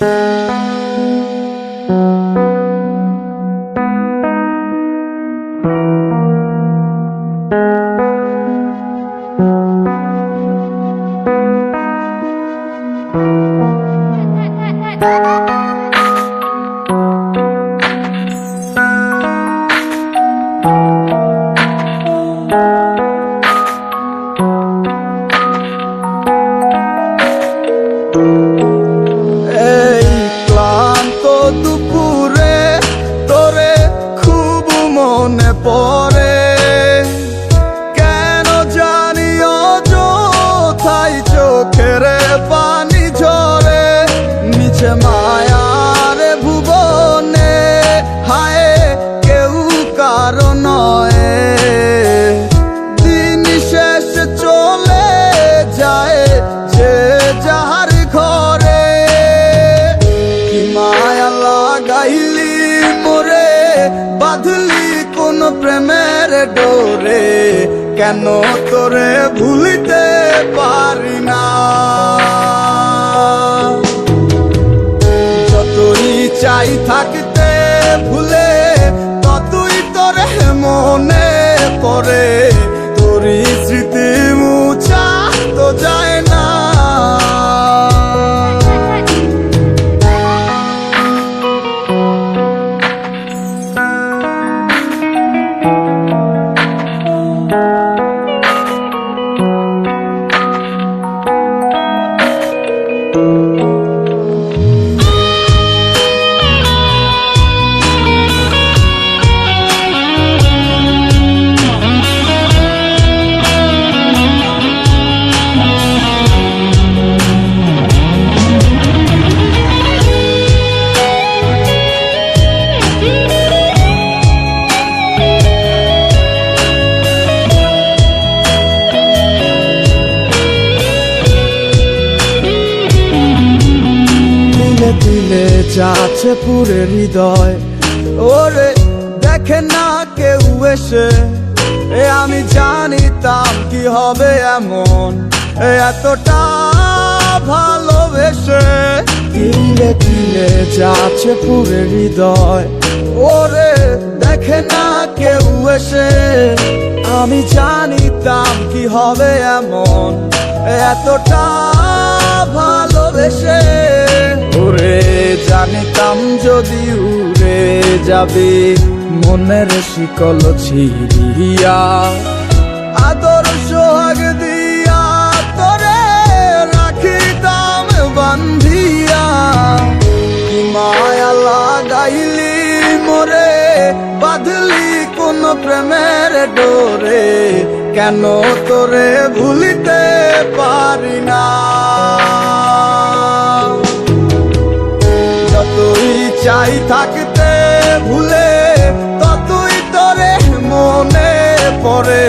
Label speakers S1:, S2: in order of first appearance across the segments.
S1: Música মায়ার ভুবনে, হায়, কেউ কারও নয়। দিন শেষ চলে যায় যে যাহার ঘরে। কি মায়া লাগাইলি মোরে, বাঁধলি কোন প্রেমের ডোরে। কেন তোরে ভুলিতে পারি না? চাই থাকতে ভুলে ততই তোরে মনে দিলে যাচ্ছে পুরে হৃদয়। ওরে, দেখে না কেউ এসে। এ আমি জানিতাম কি হবে এমন। এতটা ভালোবেসে। দিলে দিলে যাচ্ছে পুরে হৃদয়। ওরে, দেখে না কেউ এসে। আমি জানিতাম কি হবে এমন। এতটা ভালোবেসে। জানিতাম যদি উড়ে যাবে, মনের শিকল ছিড়িয়া। আদর সোহাগ দিয়া তোরে রাখিতাম বান্ধিয়া। কি মায়া লাগাইলি মোরে, বাঁধলি কোন প্রেমের ডোরে। কেন তোরে ভুলিতে পারি না? চাই থাকতে ভুলে ততই তোরে মনে পড়ে।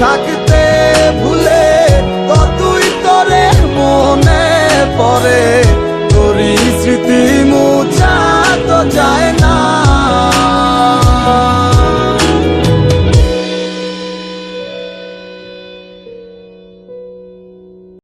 S1: চাই